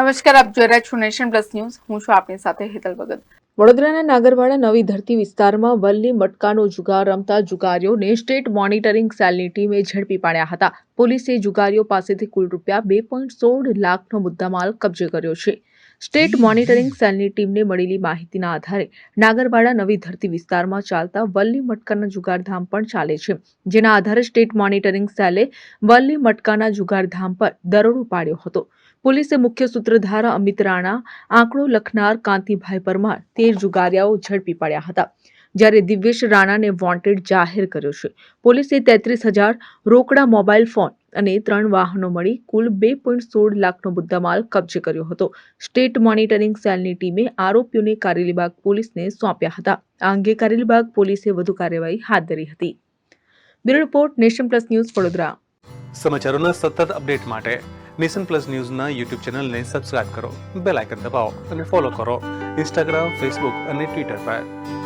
નમસ્કાર, આપ જોઈ રહ્યા છો નેશન પ્લસ ન્યૂઝ. હું છું આપની સાથે હેતલ ભગત. વડોદરાના નાગરવાડા નવી ધરતી વિસ્તારમાં વલ્લી મટકાનો જુગાર રમતા જુગારીઓને સ્ટેટ મોનિટરિંગ સેલની ટીમે ઝડપી પાડ્યા હતા. પોલીસે જુગારીઓ પાસેથી કુલ રૂપિયા બે પોઈન્ટ સોળ લાખનો મુદ્દામાલ કબજે કર્યો છે. સ્ટેટ મોનિટરિંગ સેલની ટીમને મળેલી માહિતીના આધારે નાગરવાડા નવી ધરતી વિસ્તારમાં ચાલતા વલ્લી મટકાના જુગારધામ પણ ચાલે છે. જેના આધારે સ્ટેટ મોનિટરિંગ સેલે વલ્લી મટકાના જુગારધામ પર દરોડો પાડ્યો હતો. પોલીસે મુખ્ય સૂત્રધાર અમિત રાણા, આંકડો લખનાર કાંતિભાઈ પરમાર તેર જુગારિયાઓ ઝડપી પડ્યા હતા. જ્યારે દિવ્યેશ રાણાને વોન્ટેડ જાહેર કર્યો છે. પોલીસે તેત્રીસ હજાર રોકડા મોબાઈલ ફોન અને ત્રણ વાહનો મળી કુલ બે પોઈન્ટ સોળ લાખનો મુદ્દામાલ કબજે કર્યો હતો. સ્ટેટ મોનિટરિંગ સેલની ટીમે આરોપીઓને કારેલીબાગ પોલીસને સોંપ્યા હતા. આ અંગે કારેલીબાગ પોલીસે વધુ કાર્યવાહી હાથ ધરી હતી. Bureau report, nation plus news, Vadodara. સમાચારોના સતત અપડેટ માટે નેશન પ્લસ ન્યૂઝના યુટ્યુબ ચેનલને સબસ્ક્રાઇબ કરો, બેલ આઇકન દબાવો અને ફોલો કરો. ઇન્સ્ટાગ્રામ, ફેસબુક અને ટ્વિટર પર.